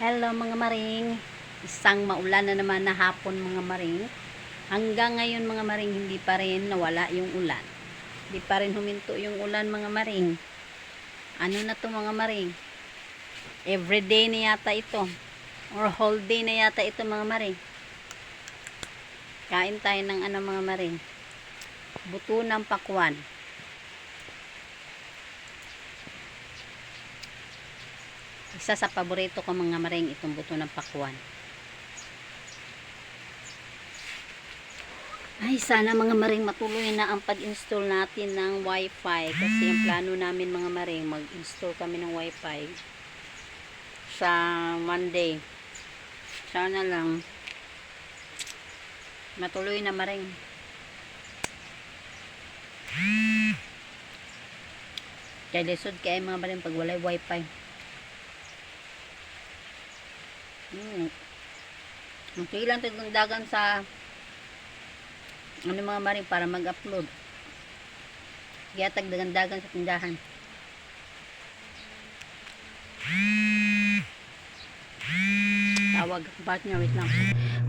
Hello mga maring. Isang maulan na naman na hapon mga maring. Hanggang ngayon mga maring hindi pa rin nawala yung ulan. Hindi pa rin huminto yung ulan mga maring. Ano na to mga maring? Everyday na yata ito. Or whole day na yata ito mga maring. Kain tayo ng ano mga maring. Buto ng pakwan. Isa sa paborito ko mga maring itong buto ng pakwan. Ay, sana mga maring matuloy na ang pag-install natin ng wifi. Kasi ang plano namin mga maring, mag-install kami ng wifi sa Monday. Sana lang matuloy na maring. Kaya lisod kaya mga maring pag walay wifi. Hmm. Okay lang tagong dagan sa ano mga maring para mag-upload. Kaya tagdagan-dagan sa tindahan. Tawag ang partner, wait lang.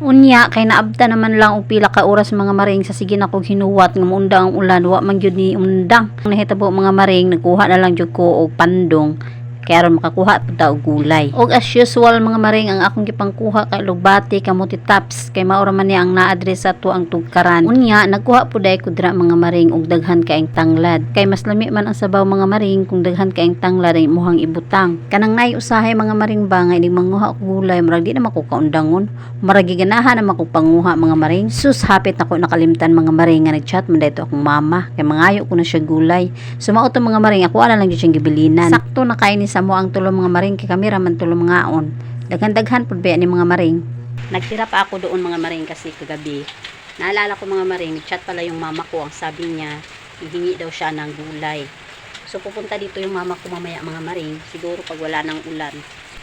Unya, kay naabta naman lang og pila ka oras mga maring sa sige na kog hinuwat nga muunda ang ulan wa man gyud ni undang. Nahitabo mga maring nagkuha na lang jud ko og pandong kaya ron makakuha pud og gulay. Og as usual mga maring ang akong gipangkuha kay lugbati kamuti taps kay maura man niya ang na-address sa to ang tugkaran. Unya nagkuha pud ay kudra mga maring og daghan kaayong tanglad. Kay mas lami man ang sabaw mga maring kung daghan kaayong tanglad ay muhang ibutang. Kanang nay usahay mga maring bangay di manguha og gulay murag di na makukaundangon. Murag giganahan na makupanguha mga maring. Sus hapit ako nakalimtan mga maring nga nagchat man dito akong mama kay mangayo ko na siya gulay. Sumao to mga maring ako ala lang gyud siyang gibilinan. Sakto na kay ni sa mo ang tulo mga maring kay kami raman tulo mga on. Daghan-daghan pud ni mga maring. Nagtira pa ako doon mga maring kasi kagabi. Naalala ko mga maring, chat pala yung mama ko. Ang sabi niya, hihingi daw siya ng gulay. So pupunta dito yung mama ko mamaya mga maring. Siguro pag wala ng ulan.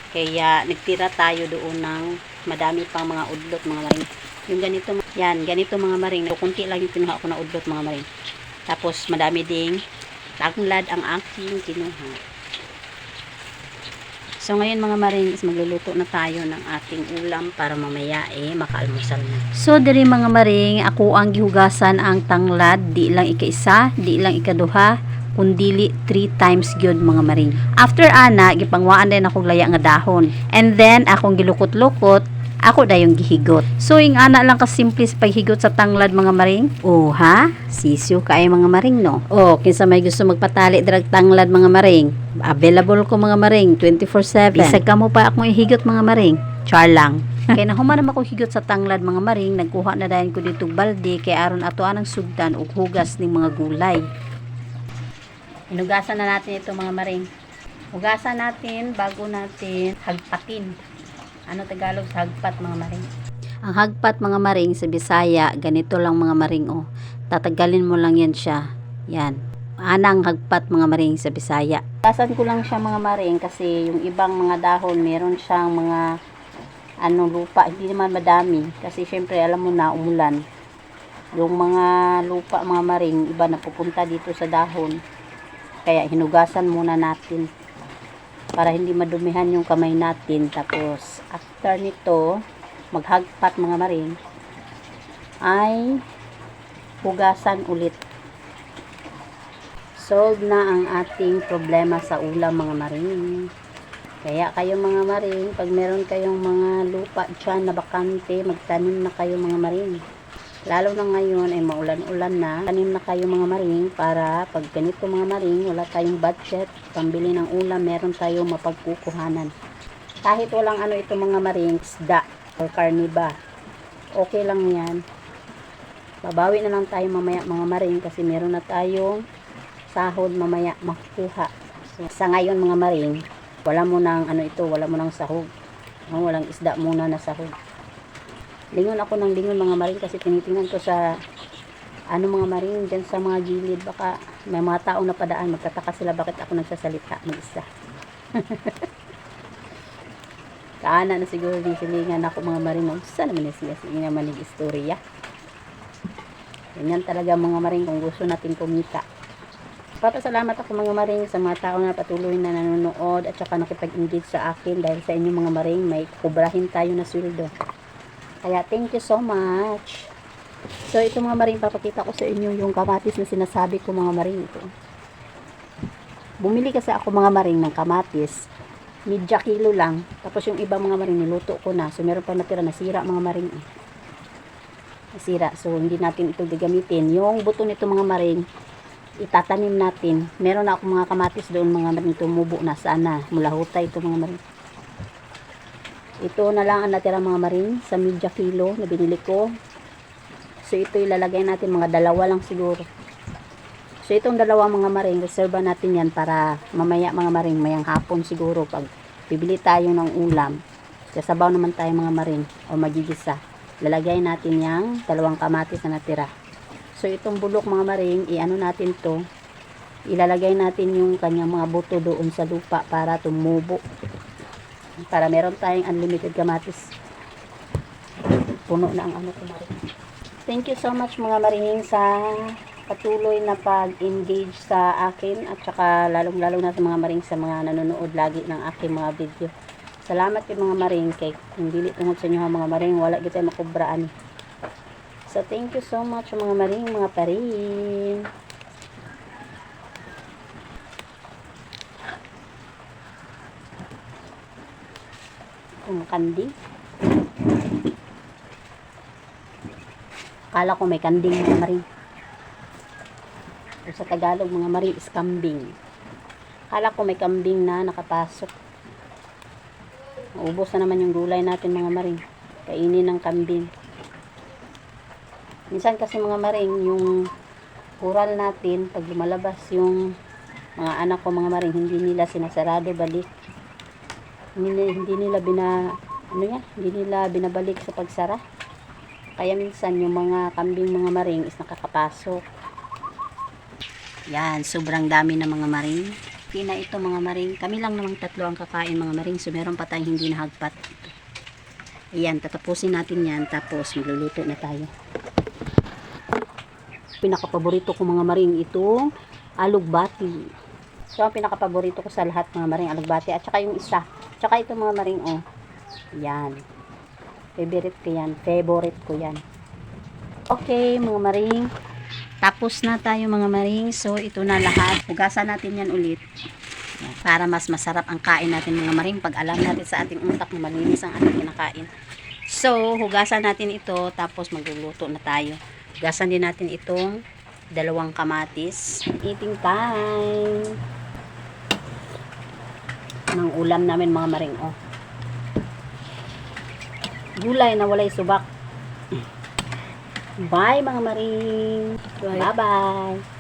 Kaya nagtira tayo doon ng madami pang mga udlot mga maring. Yung ganito, yan, ganito mga maring. Kunti lang yung kinuha ko na udlot mga maring. Tapos madami ding tanglad ang aking kinuha. So ngayon mga maring is magluluto na tayo ng ating ulam para mamaya eh makaalmusal na. So diri mga maring ako ang gihugasan ang tanglad di lang ika-isa, di lang ikaduha kundili 3 times gyud mga maring. After ana gipangwaan din akong laya nga dahon. And then akong gilukot-lukot ako dayong gihigot. So, ing ana lang kasimple sa paghigot sa tanglad mga maring. Oh, ha? Sisyo kay mga maring, no? Oh, kinsa may gusto magpatali dirag tanglad mga maring. Available ko mga maring 24/7. Bisag ka mo pa akong ihigot mga maring. Char lang. kay nahuman naman ako higot sa tanglad mga maring, nagkuha na dayon ko dito balde kay aron ato anang sugdan ug hugas ning mga gulay. Hinugasan na natin ito mga maring. Hugasan natin bago natin hagpatin. Ano Tagalog sa hagpat mga maring? Ang hagpat mga maring sa Bisaya, ganito lang mga maring oh. Tatagalin mo lang yan siya. Yan. Anang hagpat mga maring sa Bisaya. Tasan ko lang siya mga maring kasi yung ibang mga dahon meron siyang mga ano lupa, hindi naman madami kasi syempre alam mo na umulan. Yung mga lupa mga maring iba na pupunta dito sa dahon. Kaya hinugasan muna natin para hindi madumihan yung kamay natin. Tapos after nito maghagpat mga maring ay hugasan ulit. Solve na ang ating problema sa ulam mga maring. Kaya kayo mga maring pag meron kayong mga lupa dyan na bakante magtanim na kayo mga maring lalo na ngayon ay maulan-ulan na. Tanim na kayo mga maring para pag ganito mga maring wala tayong budget. Pambili ng ulam meron tayong mapagkukuhanan. Kahit walang ano ito mga maring isda or karniba okay lang yan. Babawi na lang tayo mamaya mga maring kasi meron na tayong sahod mamaya makukuha. So, sa ngayon mga maring wala mo nang ano ito wala mo nang sahog. Walang isda muna na sahog lingon ako ng lingon mga maring kasi tinitingnan ko sa ano mga maring dyan sa mga gilid. Baka may mga tao na padaan magtataka sila bakit ako nagsasalita mag-isa kaana na siguro din silingan ako mga maring mag-isa naman na siya sige naman ng istorya. Ganyan talaga mga maring kung gusto natin kumita. Papasalamat ako mga maring sa mga tao na patuloy na nanonood at saka nakipag-engage sa akin. Dahil sa inyong mga maring may kubrahin tayo na sweldo. Kaya thank you so much. So ito mga maring papakita ko sa inyo yung kamatis na sinasabi ko mga maring ito. Bumili kasi ako mga maring ng kamatis. Midya kilo lang. Tapos yung iba mga maring niluto ko na. So meron pa natira nasira mga maring eh. Nasira. So hindi natin ito gagamitin. Yung buto nito mga maring itatanim natin. Meron na ako mga kamatis doon mga maring tumubo na sana. Mula hutay ito mga maring. Ito na lang ang natira mga maring sa midya kilo na binili ko. So ito ilalagay natin mga dalawa lang siguro. So itong dalawa mga maring, reserva natin yan para mamaya mga maring, mayang hapon siguro pag bibili tayo ng ulam. Kasabaw naman tayo mga maring o magigisa. Lalagay natin yung dalawang kamatis na natira. So itong bulok mga maring, i-ano natin to. Ilalagay natin yung kanyang mga buto doon sa lupa para tumubo. Para meron tayong unlimited kamatis. Puno na ang ano ko. Thank you so much mga maring sa patuloy na pag-engage sa akin at saka lalong-lalo na sa mga maring sa mga nanonood lagi ng aking mga video. Salamat kay mga maring kay kung dili tungod sa inyo mga maring wala tayo makubraan. So thank you so much mga maring mga paring. Kung kandi. Akala ko may kanding mga maring. O sa Tagalog, mga maring is kambing. Akala ko may kambing na nakapasok. Ubos na naman yung gulay natin mga maring. Kainin ng kambing. Minsan kasi mga maring, yung kural natin, pag lumalabas yung mga anak ko mga maring, hindi nila sinasarado balik. Nila- hindi nila bina, ano yan, hindi nila binabalik sa pagsara. Kaya minsan yung mga kambing mga maring is nakakapasok. Yan, sobrang dami na mga maring. Okay ito mga maring. Kami lang namang tatlo ang kakain mga maring. So meron pa tayong hindi nahagpat. Ayan, tatapusin natin yan. Tapos magluluto na tayo. Pinakapaborito ko mga maring itong alugbati. So ang pinakapaborito ko sa lahat mga maring alugbati. At saka yung isa. Tsaka ito mga maring oh. Yan. Favorite ko yan. Favorite ko yan. Okay, mga maring. Tapos na tayo mga maring. So, ito na lahat. Hugasan natin yan ulit. Para mas masarap ang kain natin mga maring. Pag alam natin sa ating utak na malinis ang ating kinakain. So, hugasan natin ito. Tapos magluluto na tayo. Hugasan din natin itong dalawang kamatis. Eating time. Ng ulam namin mga maring. Oh. Gulay na walay subak. Bye mga maring. Bye bye.